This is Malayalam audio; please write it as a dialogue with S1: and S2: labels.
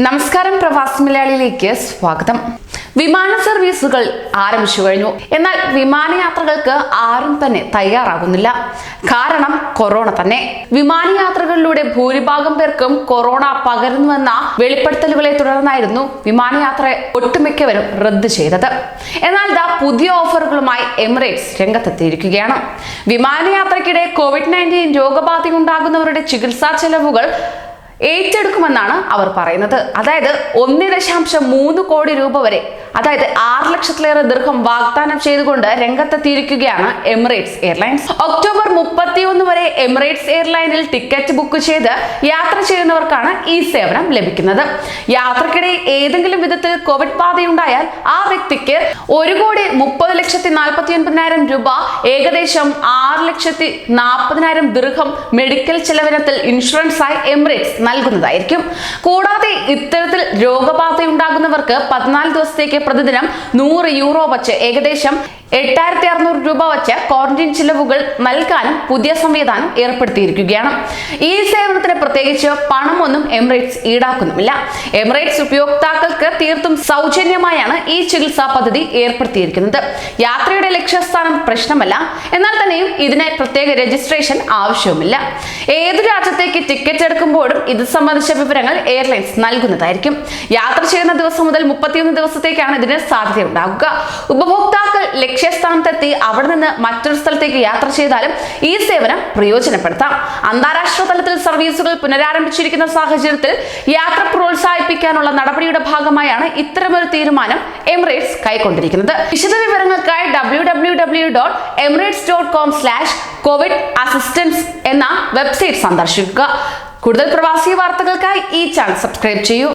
S1: നമസ്കാരം പ്രവാസി മലയാളിയിലേക്ക് സ്വാഗതം. വിമാന സർവീസുകൾ ആരംഭിച്ചു കഴിഞ്ഞു. എന്നാൽ വിമാനയാത്രകൾക്ക് ആരും തന്നെ തയ്യാറാകുന്നില്ല. കാരണം കൊറോണ തന്നെ. വിമാനയാത്രകളിലൂടെ ഭൂരിഭാഗം പേർക്കും കൊറോണ പകരുന്നുവെന്ന വെളിപ്പെടുത്തലുകളെ തുടർന്നായിരുന്നു വിമാനയാത്ര ഒട്ടുമിക്കവരും റദ്ദ് ചെയ്തത്. എന്നാൽ ദാ പുതിയ ഓഫറുകളുമായി എമിറേറ്റ്സ് രംഗത്തെത്തിയിരിക്കുകയാണ്. വിമാനയാത്രയ്ക്കിടെ കോവിഡ് നയന്റീൻ രോഗബാധയുണ്ടാകുന്നവരുടെ ചികിത്സാ ചെലവുകൾ ഏറ്റെടുക്കുമെന്നാണ് അവർ പറയുന്നത്. അതായത് ഒന്ന് ദശാംശം മൂന്ന് കോടി രൂപ വരെ അതായത് ആറ് ലക്ഷത്തിലേറെ ദീർഘം വാഗ്ദാനം ചെയ്തുകൊണ്ട് രംഗത്തെത്തിയിരിക്കുകയാണ് എമിറേറ്റ്സ് എയർലൈൻസ്. ഒക്ടോബർ മുപ്പത്തിയൊന്ന് വരെ എമിറേറ്റ്സ് എയർലൈനിൽ ടിക്കറ്റ് ബുക്ക് ചെയ്ത് യാത്ര ചെയ്യുന്നവർക്കാണ് ഈ സേവനം ലഭിക്കുന്നത്. യാത്രക്കിടെ ഏതെങ്കിലും വിധത്തിൽ കോവിഡ് ബാധയുണ്ടായാൽ ആ വ്യക്തിക്ക് ഒരു കോടി മുപ്പത് ലക്ഷത്തി നാൽപ്പത്തി ഒൻപതിനായിരം രൂപ ഏകദേശം ആറ് ലക്ഷത്തി നാൽപ്പതിനായിരം ദീർഘം മെഡിക്കൽ ചെലവിനത്തിൽ ഇൻഷുറൻസായി എമിറേറ്റ്സ് നൽകുന്നതായിരിക്കും. കൂടാതെ ഇത്തരത്തിൽ രോഗബാധയുണ്ടാകുന്നവർക്ക് പതിനാല് ദിവസത്തേക്ക് പ്രതിദിനം നൂറ് യൂറോ വച്ച് ഏകദേശം എട്ടായിരത്തി അറുന്നൂറ് രൂപ വെച്ച് ക്വാറന്റൈൻ ചിലവുകൾ നൽകാനും പുതിയ സംവിധാനം ഏർപ്പെടുത്തിയിരിക്കുകയാണ്. ഈ സേവനത്തിന് പ്രത്യേകിച്ച് പണമൊന്നും എമിറേറ്റ്സ് ഈടാക്കുന്നുമില്ല. എമിറേറ്റ്സ് ഉപയോക്താക്കൾക്ക് തീർത്തും സൗജന്യമായാണ് ഈ ചികിത്സാ പദ്ധതി ഏർപ്പെടുത്തിയിരിക്കുന്നത്. യാത്രയുടെ ലക്ഷ്യസ്ഥാനം പ്രശ്നമല്ല. എന്നാൽ തന്നെയും ഇതിന് പ്രത്യേക രജിസ്ട്രേഷൻ ആവശ്യവുമില്ല. ഏത് രാജ്യത്തേക്ക് ടിക്കറ്റ് എടുക്കുമ്പോഴും ഇത് സംബന്ധിച്ച വിവരങ്ങൾ എയർലൈൻസ് നൽകുന്നതായിരിക്കും. യാത്ര ചെയ്യുന്ന ദിവസം മുതൽ മുപ്പത്തിയൊന്ന് ദിവസത്തേക്കാണ് ഇതിന് സാധ്യതയുണ്ടാകുക ഉപഭോക്താക്കൾ ലക്ഷ്യസ്ഥാനത്തെത്തി അവിടെ നിന്ന് മറ്റൊരു സ്ഥലത്തേക്ക് യാത്ര ചെയ്താലും ഈ സേവനം പ്രയോജനപ്പെടുത്താം. അന്താരാഷ്ട്ര തലത്തിൽ സർവീസുകൾ പുനരാരംഭിച്ചിരിക്കുന്ന സാഹചര്യത്തിൽ യാത്ര പ്രോത്സാഹിപ്പിക്കാനുള്ള നടപടിയുടെ ഭാഗമായാണ് ഇത്തരമൊരു തീരുമാനം എമിറേറ്റ്സ് കൈക്കൊണ്ടിരിക്കുന്നത്. വിശദ വിവരങ്ങൾക്കായി W W W dot Emirates dot com slash covid assistance എന്ന വെബ്സൈറ്റ് സന്ദർശിക്കുക. കൂടുതൽ പ്രവാസി വാർത്തകൾക്കായി ഈ ചാനൽ സബ്സ്ക്രൈബ് ചെയ്യൂ.